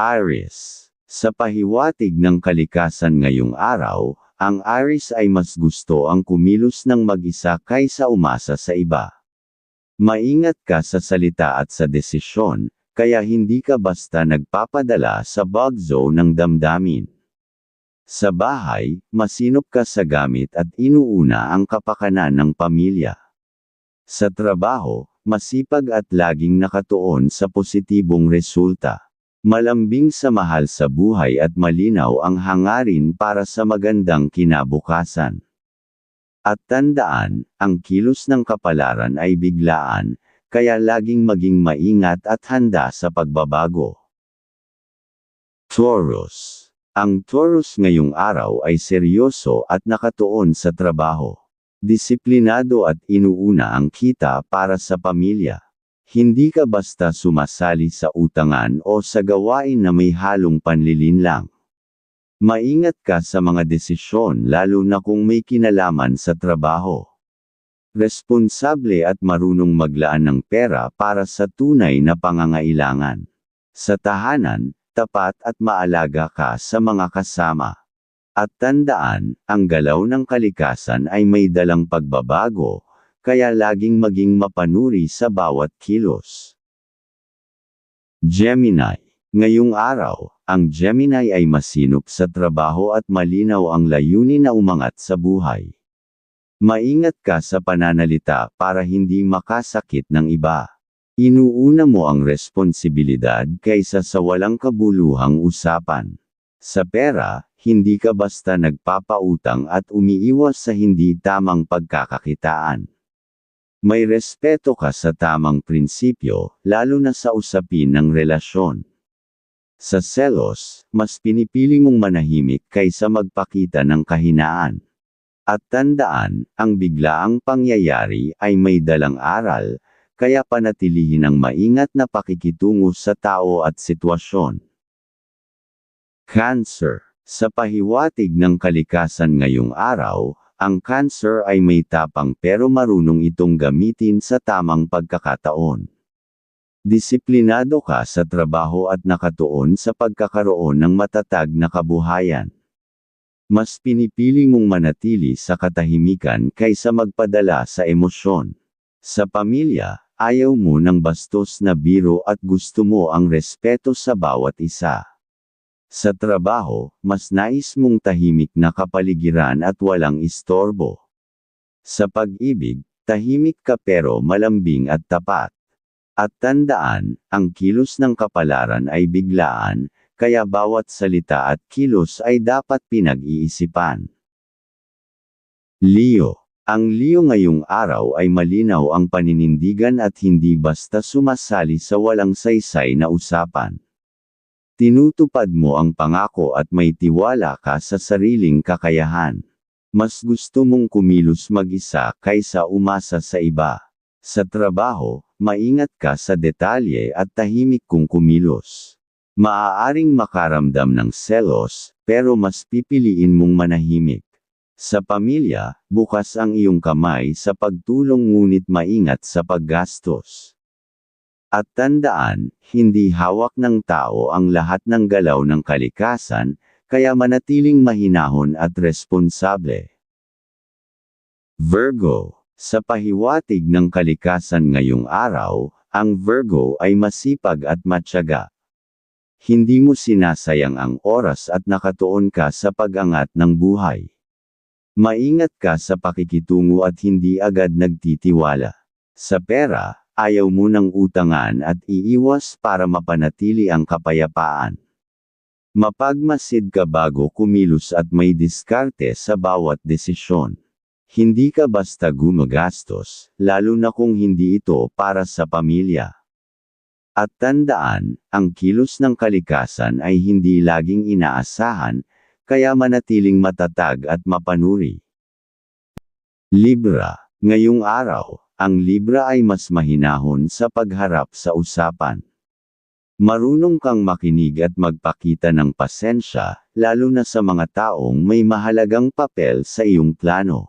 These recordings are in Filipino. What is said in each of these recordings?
Aries. Sa pahiwatig ng kalikasan ngayong araw, ang Aries ay mas gusto ang kumilos ng mag-isa kaysa umasa sa iba. Maingat ka sa salita at sa desisyon, kaya hindi ka basta nagpapadala sa bug zone ng damdamin. Sa bahay, masinop ka sa gamit at inuuna ang kapakanan ng pamilya. Sa trabaho, masipag at laging nakatuon sa positibong resulta. Malambing sa mahal sa buhay at malinaw ang hangarin para sa magandang kinabukasan. At tandaan, ang kilos ng kapalaran ay biglaan, kaya laging maging maingat at handa sa pagbabago. Taurus Ang Taurus ngayong araw ay seryoso at nakatuon sa trabaho. Disiplinado at inuuna ang kita para sa pamilya. Hindi ka basta sumasali sa utangan o sa gawain na may halong panlilinlang. Maingat ka sa mga desisyon lalo na kung may kinalaman sa trabaho. Responsable at marunong maglaan ng pera para sa tunay na pangangailangan. Sa tahanan, tapat at maalaga ka sa mga kasama. At tandaan, ang galaw ng kalikasan ay may dalang pagbabago, kaya laging maging mapanuri sa bawat kilos. Gemini Ngayong araw, ang Gemini ay masinop sa trabaho at malinaw ang layunin na umangat sa buhay. Maingat ka sa pananalita para hindi makasakit ng iba. Inuuna mo ang responsibilidad kaysa sa walang kabuluhang usapan. Sa pera, hindi ka basta nagpapautang at umiiwas sa hindi tamang pagkakakitaan. May respeto ka sa tamang prinsipyo, lalo na sa usapin ng relasyon. Sa selos, mas pinipili mong manahimik kaysa magpakita ng kahinaan. At tandaan, ang biglaang pangyayari ay may dalang aral, kaya panatilihin ang maingat na pakikitungo sa tao at sitwasyon. Cancer Sa pahiwatig ng kalikasan ngayong araw, ang cancer ay may tapang pero marunong itong gamitin sa tamang pagkakataon. Disiplinado ka sa trabaho at nakatuon sa pagkakaroon ng matatag na kabuhayan. Mas pinipili mong manatili sa katahimikan kaysa magpadala sa emosyon. Sa pamilya, ayaw mo ng bastos na biro at gusto mo ang respeto sa bawat isa. Sa trabaho, mas nais mong tahimik na kapaligiran at walang istorbo. Sa pag-ibig, tahimik ka pero malambing at tapat. At tandaan, ang kilos ng kapalaran ay biglaan, kaya bawat salita at kilos ay dapat pinag-iisipan. Leo Ang Leo ngayong araw ay malinaw ang paninindigan at hindi basta sumasali sa walang saysay na usapan. Tinutupad mo ang pangako at may tiwala ka sa sariling kakayahan. Mas gusto mong kumilos mag-isa kaysa umasa sa iba. Sa trabaho, maingat ka sa detalye at tahimik kung kumilos. Maaaring makaramdam ng selos, pero mas pipiliin mong manahimik. Sa pamilya, bukas ang iyong kamay sa pagtulong ngunit maingat sa paggastos. At tandaan, hindi hawak ng tao ang lahat ng galaw ng kalikasan, kaya manatiling mahinahon at responsable. Virgo Sa pahiwatig ng kalikasan ngayong araw, ang Virgo ay masipag at matyaga. Hindi mo sinasayang ang oras at nakatuon ka sa pag-angat ng buhay. Maingat ka sa pakikitungo at hindi agad nagtitiwala. Sa pera, ayaw mo ng utangan at iiwas para mapanatili ang kapayapaan. Mapagmasid ka bago kumilos at may diskarte sa bawat desisyon. Hindi ka basta gumagastos, lalo na kung hindi ito para sa pamilya. At tandaan, ang kilos ng kalikasan ay hindi laging inaasahan, kaya manatiling matatag at mapanuri. Libra, ngayong araw, ang Libra ay mas mahinahon sa pagharap sa usapan. Marunong kang makinig at magpakita ng pasensya, lalo na sa mga taong may mahalagang papel sa iyong plano.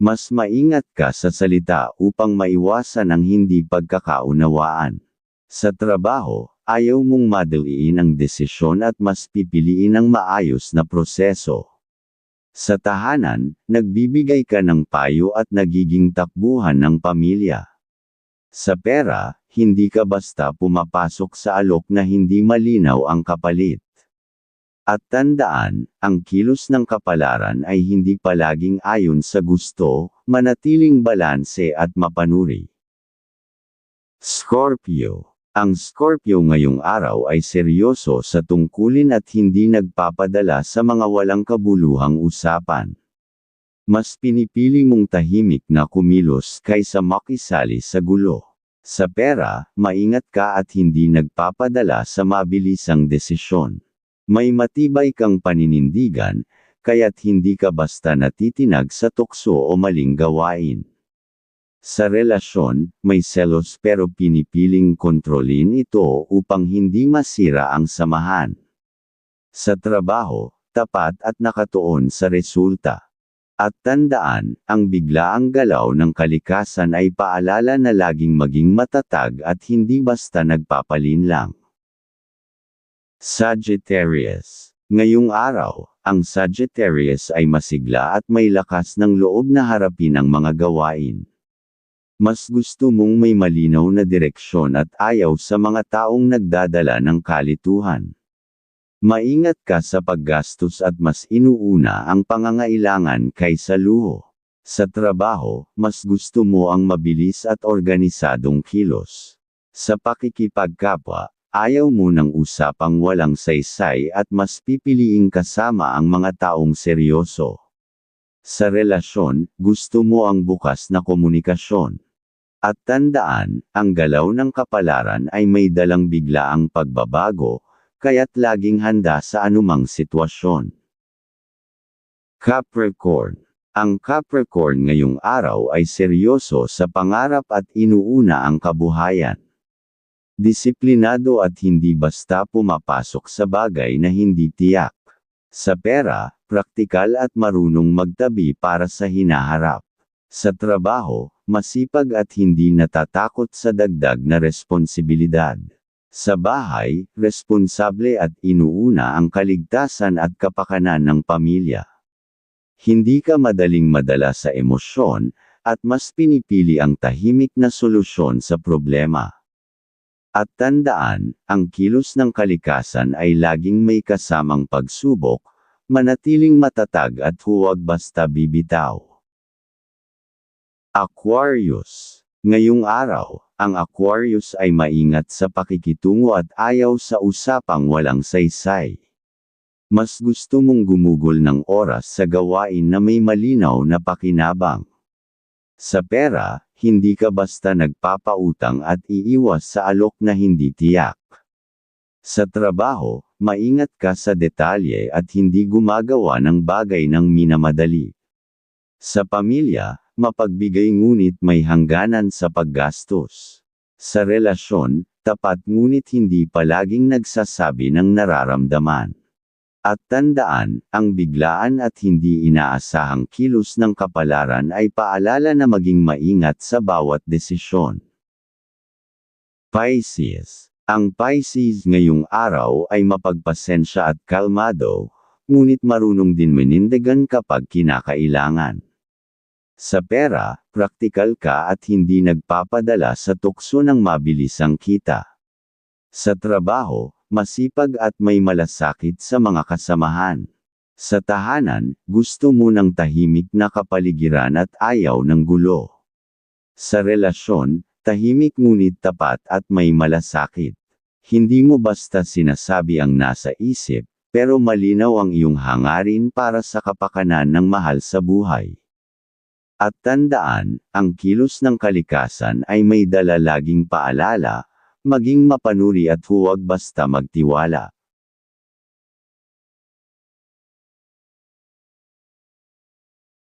Mas maingat ka sa salita upang maiwasan ang hindi pagkakaunawaan. Sa trabaho, ayaw mong madaliin ang desisyon at mas pipiliin ang maayos na proseso. Sa tahanan, nagbibigay ka ng payo at nagiging takbuhan ng pamilya. Sa pera, hindi ka basta pumapasok sa alok na hindi malinaw ang kapalit. At tandaan, ang kilos ng kapalaran ay hindi palaging ayon sa gusto, manatiling balanse at mapanuri. Scorpio Ang Scorpio ngayong araw ay seryoso sa tungkulin at hindi nagpapadala sa mga walang kabuluhang usapan. Mas pinipili mong tahimik na kumilos kaysa makisali sa gulo. Sa pera, maingat ka at hindi nagpapadala sa mabilisang desisyon. May matibay kang paninindigan, kaya't hindi ka basta natitinag sa tukso o maling gawain. Sa relasyon, may selos pero pinipiling kontrolin ito upang hindi masira ang samahan. Sa trabaho, tapat at nakatuon sa resulta. At tandaan, ang biglaang galaw ng kalikasan ay paalala na laging maging matatag at hindi basta nagpapalin lang. Sagittarius Ngayong araw, ang Sagittarius ay masigla at may lakas ng loob na harapin ang mga gawain. Mas gusto mong may malinaw na direksyon at ayaw sa mga taong nagdadala ng kalituhan. Maingat ka sa paggastos at mas inuuna ang pangangailangan kaysa luho. Sa trabaho, mas gusto mo ang mabilis at organisadong kilos. Sa pakikipagkapwa, ayaw mo ng usapang walang saysay at mas pipiliing kasama ang mga taong seryoso. Sa relasyon, gusto mo ang bukas na komunikasyon. At tandaan, ang galaw ng kapalaran ay may dalang biglaang pagbabago, kaya't laging handa sa anumang sitwasyon. Capricorn Ang Capricorn ngayong araw ay seryoso sa pangarap at inuuna ang kabuhayan. Disiplinado at hindi basta pumapasok sa bagay na hindi tiyak. Sa pera, praktikal at marunong magtabi para sa hinaharap. Sa trabaho, masipag at hindi natatakot sa dagdag na responsibilidad. Sa bahay, responsable at inuuna ang kaligtasan at kapakanan ng pamilya. Hindi ka madaling madala sa emosyon, at mas pinipili ang tahimik na solusyon sa problema. At tandaan, ang kilos ng kalikasan ay laging may kasamang pagsubok, manatiling matatag at huwag basta bibitaw. Aquarius. Ngayong araw, ang Aquarius ay maingat sa pakikitungo at ayaw sa usapang walang saysay. Mas gusto mong gumugol ng oras sa gawain na may malinaw na pakinabang. Sa pera, hindi ka basta nagpapautang at iiwas sa alok na hindi tiyak. Sa trabaho, maingat ka sa detalye at hindi gumagawa ng bagay ng minamadali. Sa pamilya, mapagbigay ngunit may hangganan sa paggastos. Sa relasyon, tapat ngunit hindi palaging nagsasabi ng nararamdaman. At tandaan, ang biglaan at hindi inaasahang kilos ng kapalaran ay paalala na maging maingat sa bawat desisyon. Pisces ang Pisces ngayong araw ay mapagpasensya at kalmado, ngunit marunong din menindigan kapag kinakailangan. Sa pera, praktikal ka at hindi nagpapadala sa tukso ng mabilisang kita. Sa trabaho, masipag at may malasakit sa mga kasamahan. Sa tahanan, gusto mo ng tahimik na kapaligiran at ayaw ng gulo. Sa relasyon, tahimik ngunit tapat at may malasakit. Hindi mo basta sinasabi ang nasa isip, pero malinaw ang iyong hangarin para sa kapakanan ng mahal sa buhay. At tandaan, ang kilos ng kalikasan ay may dala laging paalala, maging mapanuri at huwag basta magtiwala.